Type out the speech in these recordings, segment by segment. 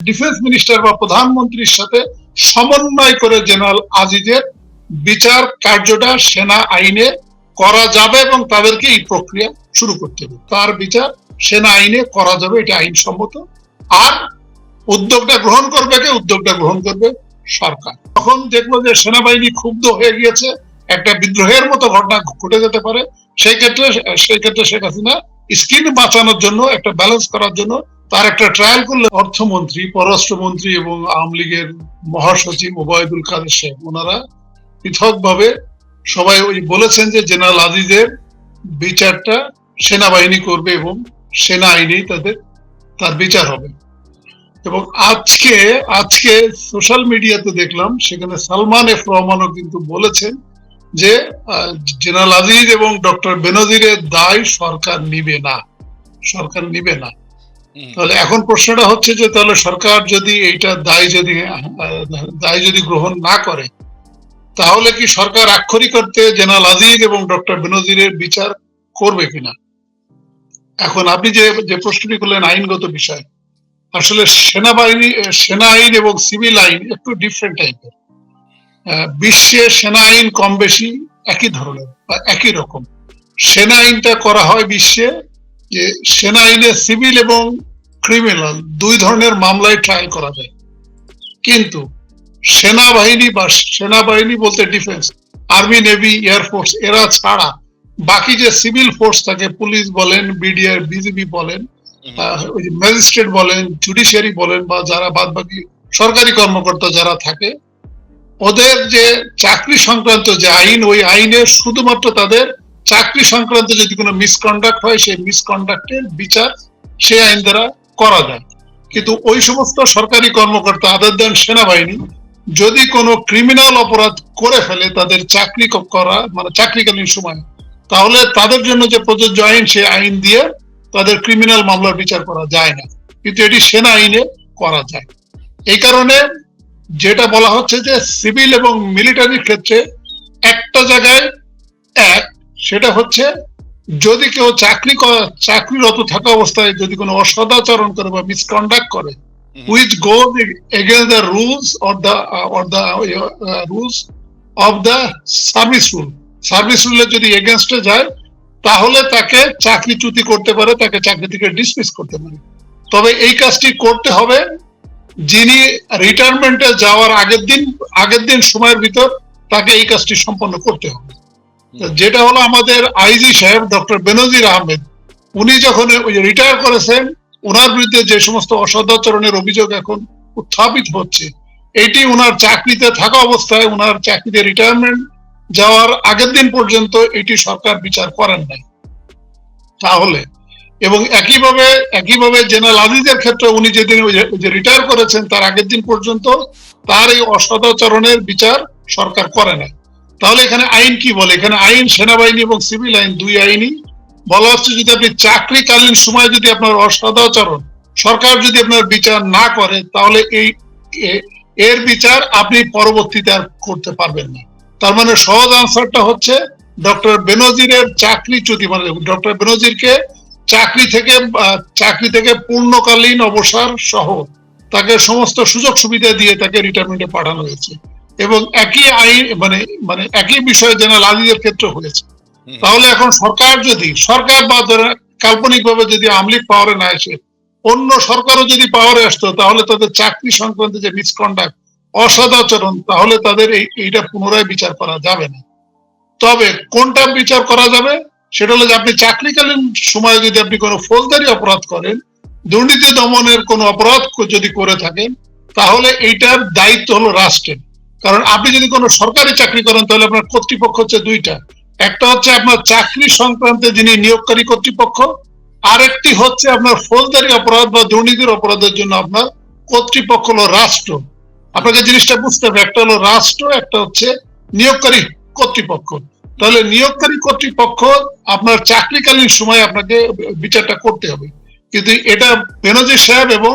Defence minister বা প্রধানমন্ত্রীর সাথে সমন্বয় করে জেনারেল আজিজের বিচার কার্যটা সেনা আইনে করা যাবে এবং তাদেরকে এই প্রক্রিয়া শুরু করতে হবে। তার বিচার সেনা আইনে করা যাবে, এটা আইনসম্মত। আর উদ্যোগটা গ্রহণ করবে কে? উদ্যোগটা গ্রহণ করবে সরকার। তখন দেখল যে সেনাবাহিনী ক্ষুব্ধ হয়ে গিয়েছে। একটা বিদ্রোহের মতো ঘটনা ঘটে যেতে পারে। সেই ক্ষেত্রে সেই ক্ষেত্রে শেখ হাসিনা স্কিন বাঁচানোর জন্য, একটা ব্যালেন্স করার জন্য, তার একটা ট্রায়াল করলে অর্থমন্ত্রী, পররাষ্ট্রমন্ত্রী এবং আওয়ামী লীগের মহাসচিব ওবায়দুল কাদের শেখ ওনারা পৃথকভাবে সবাই ওই বলেছেন যে জেনারেল আজিজের বিচারটা সেনাবাহিনী করবে এবং সেনা আইনেই তাদের, তার বিচার হবে। এবং আজকে আজকে সোশ্যাল মিডিয়াতে দেখলাম, সেখানে সালমান এফ রহমানও কিন্তু বলেছেন যে জেনারেল আজিজ এবং ডক্টর বেনজিরের দায় সরকার নিবে না। সরকার নিবে না। তাহলে এখন প্রশ্নটা হচ্ছে যে তাহলে সরকার যদি এইটা দায় যদি দায় যদি গ্রহণ না করে তাহলে কি সরকার আক্ষরিক করতে জেনারেল আজিজ এবং ডক্টর বেনজিরের বিচার করবে কিনা? এখন আপনি যে যে প্রশ্নটি করলেন আইনগত বিষয় আসলে সেনাবাহিনী সেনা আইন এবং সিভিল আইন একটু ডিফারেন্ট টাইপের বিশ্বে সেনা আইন কম বেশি একই ধরনের বা একই রকম। সেনা আইনটা করা হয় বিশ্বে যে সেনা আইনে সিভিল এবং ক্রিমিনাল দুই ধরনের মামলায় ট্রায়াল করা যায়। কিন্তু সেনাবাহিনী বা সেনাবাহিনী বলতে ডিফেন্স আর্মি নেভি এয়ারফোর্স এরা ছাড়া বাকি যে সিভিল ফোর্স থাকে পুলিশ বলেন বিডিআর বিজিবি বলেন ম্যাজিস্ট্রেট বলেন জুডিশিয়ারি বলেন বা যারা বাদ বাকি সরকারি কর্মকর্তা যারা থাকে ওদের যে চাকরি সংক্রান্ত যে আইন, ওই আইনে শুধুমাত্র তাদের চাকরি সংক্রান্ত যদি কোনো মিসকন্ডাক্ট হয়, সেই মিসকন্ডাক্টের বিচার সেই আইন দ্বারা করা যায়। কিন্তু ওই সমস্ত সরকারি কর্মকর্তা, আদার দেন সেনাবাহিনী, যদি কোনো ক্রিমিনাল অপরাধ করে ফেলে তাদের চাকরি করা মানে চাকরিকালীন সময়, তাহলে তাদের জন্য যে প্রযোজ্য আইন, সেই আইন দিয়ে তাদের ক্রিমিনাল মামলার বিচার করা যায় না। কিন্তু এটি সেনা আইনে করা যায়। এই কারণে যেটা বলা হচ্ছে যে সিভিল এবং মিলিটারির ক্ষেত্রে একটা জায়গায় এক সেটা হচ্ছে যদি কেউ চাকরি চাকরিরত থাকা অবস্থায় যদি কোনো অসদাচরণ করে বা মিসকন্ডাক্ট করে against the rules or the uh, or the uh, rules of the service rule. Service রুলে যদি এগেনস্টে যায় তাহলে তাকে চাকরিচ্যুতি করতে পারে তাকে চাকরি থেকে ডিসমিস করতে পারে। তবে এই কাজটি করতে হবে যিনি রিটায়ারমেন্টে যাওয়ার আগের দিন আগের দিন সময়ের ভিতর তাকে এই কাজটি সম্পন্ন করতে হবে। যেটা হলো আমাদের আইজি সাহেব ডক্টর বেনজির আহমেদ উনি যখন রিটায়ার করেছেন ওনার বিরুদ্ধে যে সমস্ত অসদাচরণের অভিযোগ এখন উত্থাপিত হচ্ছে এটি ওনার চাকরিতে থাকা অবস্থায় ওনার চাকরিতে রিটায়ারমেন্ট যাওয়ার আগের দিন পর্যন্ত এটি সরকার বিচার করেন নাই। তাহলে এবং একইভাবে একইভাবে জেনারেল আজিজের ক্ষেত্রে উনি যেদিন রিটায়ার করেছেন, তার আগের দিন পর্যন্ত তার এই অসদাচরণের বিচার সরকার করে না তাহলে এখানে আইন কি বলে? এখানে আইন, সেনাবাহিনী এবং সিভিল আইন দুই আইনই। বলা হচ্ছে যদি আপনি চাকরিকালীন সময় যদি আপনার অসদাচরণ সরকার যদি আপনার বিচার না করে, তাহলে এই এর বিচার আপনি পরবর্তীতে আর করতে পারবেন না। তার মানে সহজ আনসারটা হচ্ছে, ডক্টর বেনজিরের চাকরিচ্যুতি মানে ডক্টর বেনজিরকে চাকরি থেকে চাকরি থেকে পূর্ণকালীন অবসর সহ তাকে সমস্ত সুযোগ সুবিধা দিয়ে তাকে রিটায়ারমেন্টে পাঠানো হয়েছে। এবং একই আইন মানে মানে একই বিষয় জেনারেল আজিজের ক্ষেত্রে হয়েছে। তাহলে এখন সরকার যদি সরকার বা কাল্পনিক ভাবে যদি আমলিক পাওয়ারে না এসে অন্য সরকারও যদি পাওয়ারে আসতো তাহলে তাদের চাকরি সংক্রান্ত যে মিসকন্ডাক্ট অসদাচরণ তাহলে তাদের এই এইটা পুনরায় বিচার করা যাবে না। তবে কোনটা বিচার করা যাবে? সেটা হলো যে আপনি চাকরিকালীন সময়ে যদি আপনি কোনো ফৌজদারি অপরাধ করেন, দুর্নীতি দমনের কোনো অপরাধ যদি করে থাকেন, তাহলে এইটার দায়িত্ব হলো রাষ্ট্রের। কারণ আপনি যদি কোনো সরকারি চাকরি করেন, তাহলে আপনার কর্তৃপক্ষ হচ্ছে দুইটা। একটা হচ্ছে আপনার চাকরি সংক্রান্তে যিনি নিয়োগকারী কর্তৃপক্ষ, আরেকটি হচ্ছে আপনার ফৌজদারি অপরাধ বা দুর্নীতির অপরাধের জন্য আপনার কর্তৃপক্ষ হলো রাষ্ট্র। আপনাকে জিনিসটা বুঝতে হবে, একটা হলো রাষ্ট্র, একটা হচ্ছে নিয়োগকারী কর্তৃপক্ষ। তাহলে নিয়োগকারী কর্তৃপক্ষ আপনার চাকরিকালীন সময় আপনাকে বিচারটা করতে হবে। কিন্তু এটা বেনজির সাহেব এবং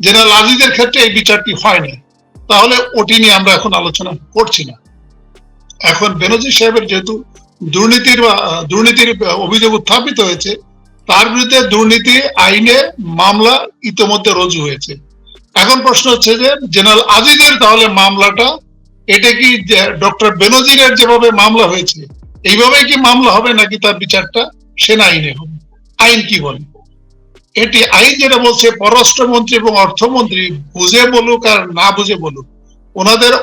জেনারেল আজিজের ক্ষেত্রে এই বিচারটি হয়নি। তাহলে ওটি নিয়ে আমরা এখন আলোচনা করছি না। এখন বেনজির সাহেবের যেহেতু দুর্নীতির দুর্নীতির অভিযোগ উত্থাপিত হয়েছে, তার বিরুদ্ধে দুর্নীতি আইনে মামলা ইতোমধ্যে রুজু হয়েছে। এখন প্রশ্ন হচ্ছে যে, জেনারেল আজিজের তাহলে মামলাটা এটা কি ডক্টর বেনজিরের যেভাবে মামলা হয়েছে এইভাবে কি মামলা হবে নাকি তার বিচারটা? সেনা আইনে হবে। আইন কি বলে এটি আইন যেটা বলছে, পররাষ্ট্রমন্ত্রী এবং অর্থমন্ত্রী বুঝে বলুক আর না বুঝে বলুক, ওনাদের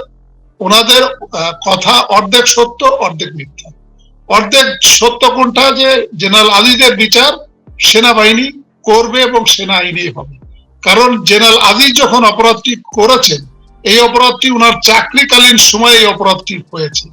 ওনাদের কথা অর্ধেক সত্য, অর্ধেক মিথ্যা। অর্ধেক সত্য কোনটা? যে জেনারেল আজিজের বিচার সেনাবাহিনী করবে এবং সেনা আইনেই হবে। কারণ জেনারেল আজিজ যখন অপরাধটি করেছেন এই অপরাধটি ওনার চাকরিকালীন সময়ে এই অপরাধটি হয়েছে।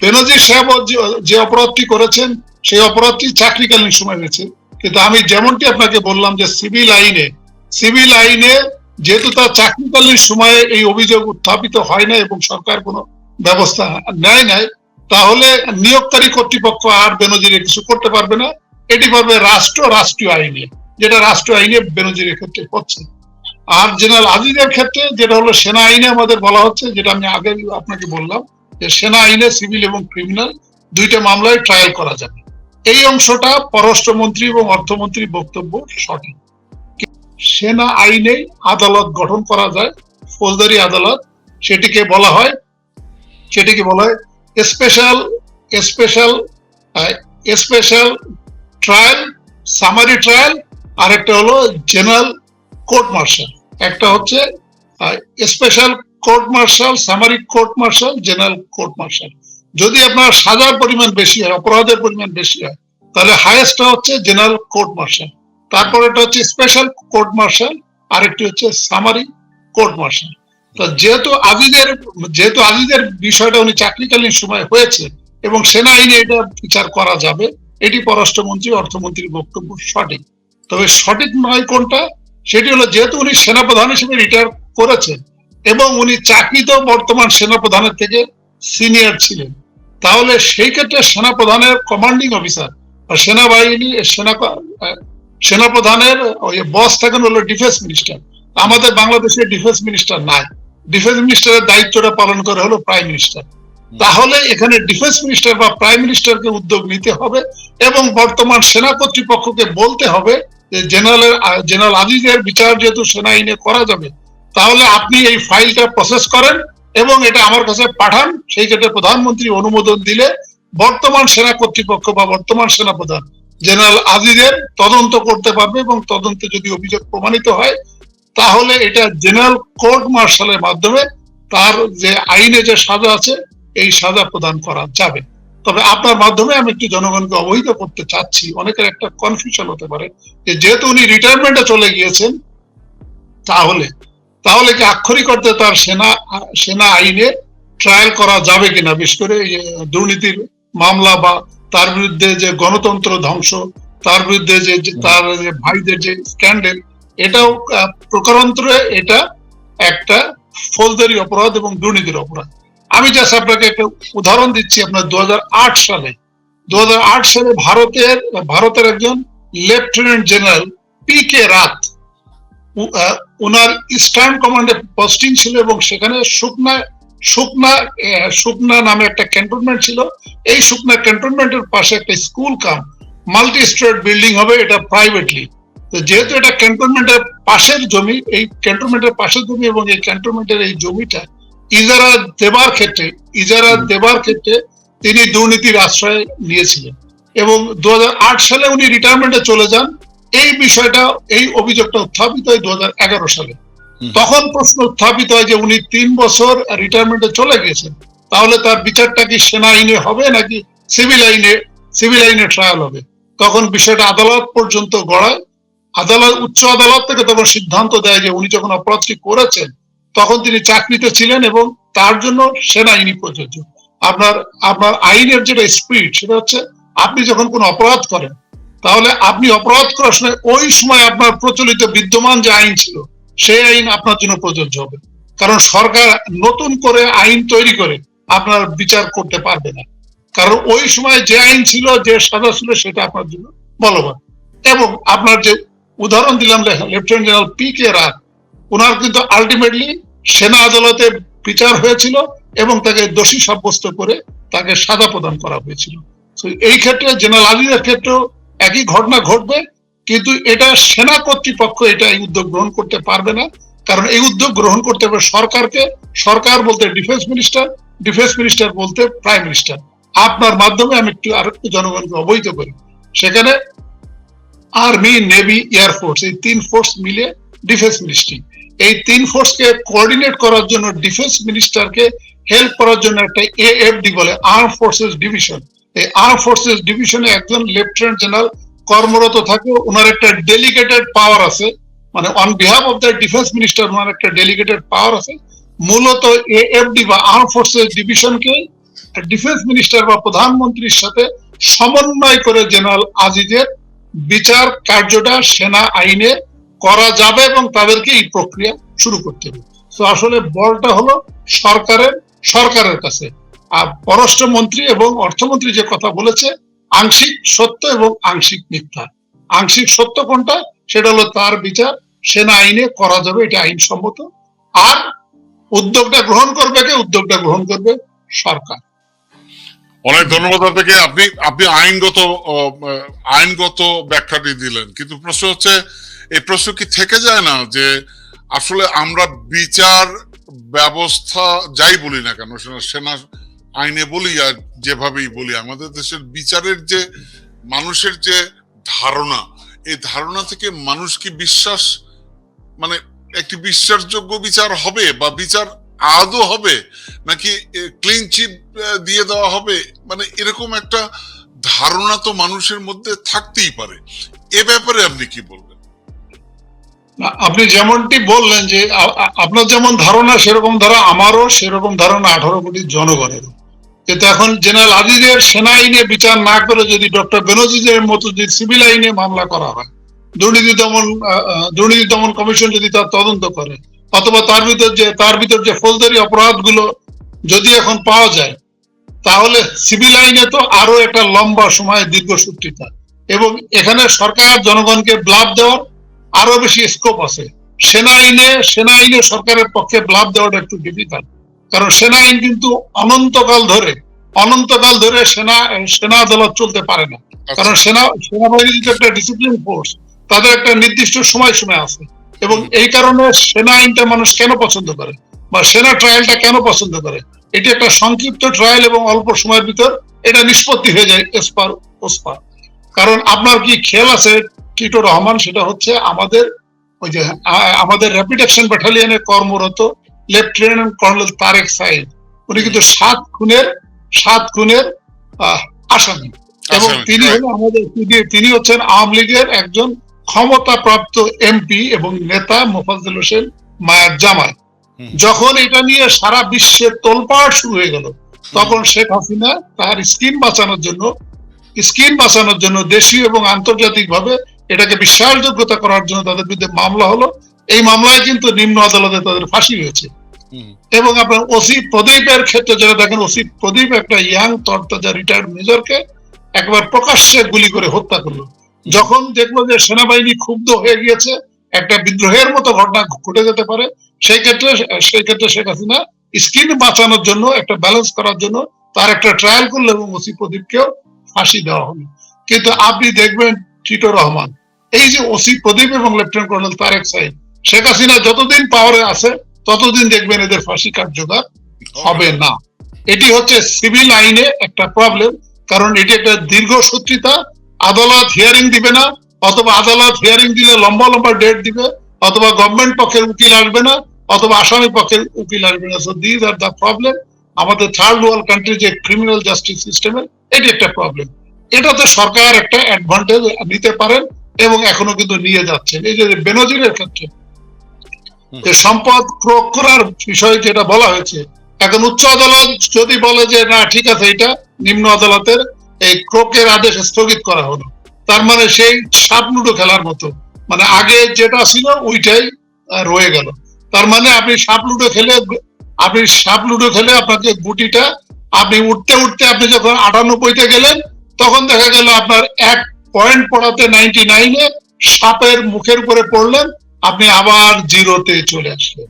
বেনজির সাহেব যে- অপরাধটি করেছেন, সেই অপরাধটি চাকরিকালীন সময় হয়েছে। কিন্তু আমি যেমনটি আপনাকে বললাম যে সিভিল আইনে সিভিল আইনে যেহেতু তার চাকরিকালীন সময়ে এই অভিযোগ উত্থাপিত হয় না এবং সরকার কোনো ব্যবস্থা নেয় নাই, তাহলে নিয়োগকারী কর্তৃপক্ষ আর বেনজিরে কিছু করতে পারবে না। এটি পারবে রাষ্ট্র রাষ্ট্রীয় আইনে, যেটা রাষ্ট্রীয় আইনে বেনজিরের ক্ষেত্রে হচ্ছে। আর জেনারেল আজিজের ক্ষেত্রে যেটা হলো সেনা আইনে আমাদের বলা হচ্ছে, যেটা আমি আগে আপনাকে বললাম, যে সেনা আইনে সিভিল এবং ক্রিমিনাল দুইটা মামলায় ট্রায়াল করা যাবে। এই অংশটা পররাষ্ট্রমন্ত্রী এবং অর্থমন্ত্রীর বক্তব্য সঠিক। সেনা আইনে আদালত গঠন করা যায়, ফৌজদারি আদালত, সেটিকে বলা হয়, সেটিকে বলা হয় special special special trial summary trial আর একটা হলো জেনারেল কোর্ট মার্শাল একটা হচ্ছে special court martial summary court martial general court martial যদি আপনার সাজার পরিমাণ বেশি হয়, অপরাধের পরিমাণ বেশি হয়, তাহলে হাইয়েস্টটা হচ্ছে জেনারেল কোর্ট মার্শাল তারপর এটা হচ্ছে স্পেশাল কোর্ট মার্শাল আর একটি হচ্ছে সামারি কোর্ট মার্শাল তো যেহেতু আজিদের যেহেতু আজিদের বিষয়টা উনি চাকরিকালীন সময় হয়েছে, এবং সেনা আইনে এটা বিচার করা যাবে, এটি পররাষ্ট্রমন্ত্রী, অর্থমন্ত্রীর বক্তব্য সঠিক। তবে সঠিক নয় কোনটা সেটি হলো যেহেতু উনি সেনাপ্রধান হিসেবে রিটায়ার করেছেন এবং উনি চাকরিতেও বর্তমান সেনাপ্রধানের থেকে সিনিয়র ছিলেন, তাহলে সেই ক্ষেত্রে সেনাপ্রধানের কমান্ডিং অফিসার বা সেনাবাহিনী, সেনা সেনাপ্রধানের ওই বস থাকেন হলো ডিফেন্স মিনিস্টার আমাদের বাংলাদেশে ডিফেন্স মিনিস্টার নাই। ডিফেন্স মিনিস্টারের দায়িত্বটা পালন করে হলো প্রাইম মিনিস্টার তাহলে এখানে ডিফেন্স মিনিস্টার বা প্রাইম মিনিস্টারকে উদ্যোগ নিতে হবে এবং বর্তমান সেনা কর্তৃপক্ষকে বলতে হবে জেনারেল জেনারেল আজিজের বিচার যেহেতু করা যাবে, তাহলে আপনি এই ফাইলটা প্রসেস করেন এবং এটা আমার কাছে পাঠান। সেই ক্ষেত্রে প্রধানমন্ত্রী অনুমোদন দিলে বর্তমান সেনা কর্তৃপক্ষ বা বর্তমান সেনাপ্রধান জেনারেল আজিজের তদন্ত করতে পারবে এবং তদন্তে যদি অভিযোগ প্রমাণিত হয়, তাহলে এটা জেনারেল কোর্ট মার্শালের মাধ্যমে তার যে আইনে যে সাজা আছে, এই সাজা প্রদান করা যাবে। তবে আপনার মাধ্যমে আমি একটু জনগণকে অবহিত করতে চাচ্ছি। অনেকের একটা কনফিউশন হতে পারে যে যেহেতু উনি রিটায়ারমেন্টে চলে গিয়েছেন, তাহলে তাহলে কি আক্ষরিক অর্থে তার সেনা সেনা আইনে ট্রায়াল করা যাবে কিনা? বিশেষ করে দুর্নীতির মামলা বা তার বিরুদ্ধে যে গণতন্ত্র ধ্বংস, তার বিরুদ্ধে যে তার যে ভাইদের যে স্ক্যান্ডেল এটাও প্রকারান্তরে এটা একটা ফৌজদারি অপরাধ এবং দুর্নীতির অপরাধ। আমি জাস্ট আপনাকে একটা উদাহরণ দিচ্ছি আপনার দু হাজার আট সালে। দু হাজার আট সালে ভারতের ভারতের একজন লেফটেন্যান্ট জেনারেল পি কে রাত উনার ইস্টার্ন কমান্ডে পোস্টিং ছিল এবং সেখানে শুকনা শুকনা শুকনা নামে একটা ক্যান্টনমেন্ট ছিল। এই শুকনা ক্যান্টনমেন্টের পাশে একটা school cum multi storeyed building হবে এটা প্রাইভেটলি। তো যেহেতু এটা ক্যান্টনমেন্টের পাশের জমি, এই ক্যান্টনমেন্টের পাশের জমি এবং এই ক্যান্টনমেন্টের এই জমিটা ইজারা দেবার ক্ষেত্রে ইজারা দেবার ক্ষেত্রে তিনি দুর্নীতির আশ্রয় নিয়েছিলেন। এবং দু সালে উনি রিটায়ারমেন্টে চলে যান। এই বিষয়টা এই অভিযোগটা উত্থাপিত হয় দু সালে। তখন প্রশ্ন উত্থাপিত হয় যে উনি তিন বছর রিটায়ারমেন্টে চলে গেছেন। তাহলে তার বিচারটা কি সেনা আইনে হবে নাকি সিভিল আইনে সিভিল আইনে ট্রায়াল হবে? তখন বিষয়টা আদালত পর্যন্ত গড়ায়। আদালত উচ্চ আদালত থেকে তখন সিদ্ধান্ত দেয় যে উনি যখন অপরাধটি করেছেন তখন তিনি চাকরিতে ছিলেন এবং তার জন্য সেনা আইনি প্রযোজ্য। আপনার আপনার আইনের যেটা স্পিড সেটা হচ্ছে আপনি যখন কোনো অপরাধ করেন, তাহলে আপনি অপরাধ করার সময় ওই সময় আপনার প্রচলিত বিদ্যমান যে আইন ছিল, সেই আইন আপনার জন্য প্রযোজ্য হবে। কারণ সরকার নতুন করে আইন তৈরি করে আপনার বিচার করতে পারবে না। কারণ ওই সময় যে আইন ছিল, যে সাজা ছিল, সেটা আপনার জন্য বলবৎ এবং আপনার যে উদাহরণ দিলাম, লেফটেন্যান্ট জেনারেল পি কে রাত ওনার কিন্তু আলটিমেটলি সেনা আদালতে বিচার হয়েছিল এবং তাকে দোষী সাব্যস্ত করে তাকে সাজা প্রদান করা হয়েছিল। এই ক্ষেত্রে জেনারেল আলীদের ক্ষেত্রেও একই ঘটনা ঘটবে, কিন্তু এটা সেনা কর্তৃপক্ষ এটা এই উদ্যোগ গ্রহণ করতে পারবে না, কারণ এই উদ্যোগ গ্রহণ করতে হবে সরকারকে। সরকার বলতে ডিফেন্স মিনিস্টার ডিফেন্স মিনিস্টার বলতে প্রাইম মিনিস্টার। আপনার মাধ্যমে আমি একটু আর একটু জনগণকে অবহিত করি। সেখানে আর্মি, নেভি এয়ারফোর্স এই তিন ফোর্স মিলে ডিফেন্স মিনিস্ট্রি। এই তিন ফোর্সকে কোঅর্ডিনেট করার জন্য ডিফেন্স মিনিস্টারকে হেল্প করার জন্য একটা এএফডি বলে আর্ম ফোর্সেস ডিভিশন এই আর্ম ফোর্সেস ডিভিশনে একজন লেফটেন্যান্ট জেনারেল কর্মরত থাকে ওনার একটা ডেলিগেটেড পাওয়ার আছে। মানে on behalf of the defence minister ওনার একটা ডেলিগেটেড পাওয়ার আছে। মূলত এএফডি বা আর্ম ফোর্সেস ডিভিশনকে ডিফেন্স মিনিস্টার বা প্রধানমন্ত্রীর সাথে সমন্বয় করে জেনারেল আজিজের বিচার কার্যটা, সেনা আইনে করা যাবে এবং তাদেরকে এই প্রক্রিয়া শুরু করতে হবে। তো আসলে বলটা হলো সরকারের সরকারের কাছে। আর পররাষ্ট্রমন্ত্রী এবং অর্থমন্ত্রী যে কথা বলেছে, আংশিক সত্য এবং আংশিক মিথ্যা। আংশিক সত্য কোনটা? সেটা হলো তার বিচার, সেনা আইনে করা যাবে, এটা আইনসম্মত। আর উদ্যোগটা গ্রহণ করবে কে? উদ্যোগটা গ্রহণ করবে সরকার। অনেক ধন্যবাদ আপনাকে। আপনি আপনি আইনগত আইনগত ব্যাখ্যাটি দিলেন। কিন্তু প্রশ্ন হচ্ছে এই প্রশ্ন কি থেকে যায় না যে আসলে আমরা বিচার ব্যবস্থা যাই বলি না কেন, সেনা আইনে বলি আর যেভাবেই বলি, আমাদের দেশের বিচারের যে মানুষের যে ধারণা, এই ধারণা থেকে মানুষ কি বিশ্বাস মানে একটি বিশ্বাসযোগ্য বিচার হবে বা বিচার আদৌ হবে, নাকি ক্লিন চিট দিয়ে দেওয়া হবে? মানে এরকম একটা ধারণা তো মানুষের মধ্যে থাকতেই পারে। এ ব্যাপারে আপনি কি বলবেন? আপনি যেমনটি বললেন যে আপনার যেমন ধারণা, সেরকম ধারা আমারও, সেরকম ধারণা আঠারো কোটি জনগণেরও কিন্তু এখন জেনারেল আজিজের সেনা আইনে বিচার না করে যদি ডক্টর বেনজিজের মতো যদি সিভিল আইনে মামলা করা হয়, দুর্নীতি দমন দুর্নীতি দমন কমিশন যদি তার তদন্ত করে, অথবা তার ভিতর যে, তার ভিতর যে ফৌজদারি অপরাধগুলো যদি এখন পাওয়া যায়, তাহলে সিভিল আইনে তো আরও একটা লম্বা সময় দীর্ঘ দীর্ঘসূত্রিতা এবং এখানে সরকার জনগণকে ব্লাভ দেওয়ার আরও বেশি স্কোপ আছে। সেনা আইনে সেনা আইনে সরকারের পক্ষে ব্লাভ দেওয়াটা একটু ডিফিকাল্ট কারণ সেনা আইন কিন্তু অনন্তকাল ধরে অনন্তকাল ধরে সেনা সেনা আদালত চলতে পারে না। কারণ সেনা সেনাবাহিনী কিন্তু একটা ডিসিপ্লিন ফোর্স তাদের একটা নির্দিষ্ট সময় সময় আছে। এবং এই কারণে সেনা আইনটা মানুষ কেন পছন্দ করে? বা সেনা ট্রায়ালটা কেন পছন্দ করে? এটি একটা সংক্ষিপ্ত ট্রায়াল এবং অল্প সময়ের ভিতর এটা নিষ্পত্তি হয়ে যায় এসপার ওসপার কারণ আপনার কি খেয়াল আছে টিটো রহমান সেটা হচ্ছে আমাদের ওই যে আমাদের র্যাপিড অ্যাকশন ব্যাটালিয়নে কর্মরত লেফটেন্যান্ট কর্নেল তারেক সাইদ উনি কিন্তু সাত খুনের সাত খুনের আসামি। এবং তিনি right. হলো আমাদের তিনি- হচ্ছেন আওয়ামী লীগের একজন ক্ষমতাপ্রাপ্ত এমপি এবং নেতা মোফাজ্জল হোসেন মায়ের জামাই। যখন এটা নিয়ে সারা বিশ্বে তোলপাড় শুরু হয়ে গেল তখন শেখ হাসিনা তার স্কিন বাঁচানোর জন্য স্কিন বাঁচানোর জন্য দেশীয় এবং আন্তর্জাতিক ভাবে এটাকে বিশ্বাসযোগ্যতা করার জন্য তাদের বিরুদ্ধে মামলা হলো। এই মামলায় কিন্তু নিম্ন আদালতে তাদের ফাঁসি হয়েছে। এবং আপনার ওসি প্রদীপের ক্ষেত্রে যারা দেখেন ওসি প্রদীপ একটা ইয়াং তরতাজা রিটায়ার্ড মেজরকে একবার প্রকাশ্যে গুলি করে হত্যা করল। যখন দেখল যে সেনাবাহিনী ক্ষুব্ধ হয়ে গিয়েছে একটা বিদ্রোহের মতো ঘটনা ঘটে যেতে পারে সেই ক্ষেত্রে সেই ক্ষেত্রে শেখ হাসিনা স্কিন বাঁচানোর জন্য একটা ব্যালেন্স করার জন্য তার একটা ট্রায়াল করল এবং ওসি প্রদীপকেও ফাঁসি দেওয়া হলো। কিন্তু আপনি দেখবেন টিটো রহমান। এই যে ওসি প্রদীপ এবং লেফটেন্যান্ট কর্নেল তারেক সাইদ শেখ হাসিনা যতদিন পাওয়ারে আছে, ততদিন দেখবেন এদের ফাঁসি কার্যকর হবে না। এটি হচ্ছে সিভিল আইনে একটা প্রবলেম কারণ এটি একটা দীর্ঘ সূত্রিতা আদালত হিয়ারিং দিবে না, অথবা আদালত হিয়ারিং দিলে লম্বা লম্বা ডেট দিবে, অথবা গভর্নমেন্ট পক্ষের উকিল আসবে না, অথবা আসামি পক্ষের উকিল আসবে না। So these are the problem আমাদের থার্ড ওয়ার্ল্ড কান্ট্রি যে ক্রিমিনাল জাস্টিস সিস্টেমের এটি একটা প্রবলেম এটাতে সরকার একটা অ্যাডভান্টেজ নিতে পারেন এবং এখনও কিন্তু নিয়ে যাচ্ছেন। এই যে বেনজিরের ক্ষেত্রে যে সম্পদ ক্রোক করার বিষয় যেটা বলা হয়েছে এখন উচ্চ আদালত যদি বলে যে না ঠিক আছে এটা নিম্ন আদালতের এই ক্রোকের আদেশ স্থগিত করা হলো। তার মানে সেই সাপ লুডো খেলার মতো। মানে আগে যেটা ছিল ওইটাই রয়ে গেল। তার মানে আপনি সাপ লুডো খেলে আপনি সাপ লুডো খেলে আপনাকে গুটিটা আপনি উঠতে উঠতে আপনি যখন আটানব্বইতে গেলেন তখন দেখা গেল আপনার এক পয়েন্ট পড়াতে নাইনটি নাইনে সাপের মুখের উপরে পড়লেন, আপনি আবার জিরোতে চলে আসলেন।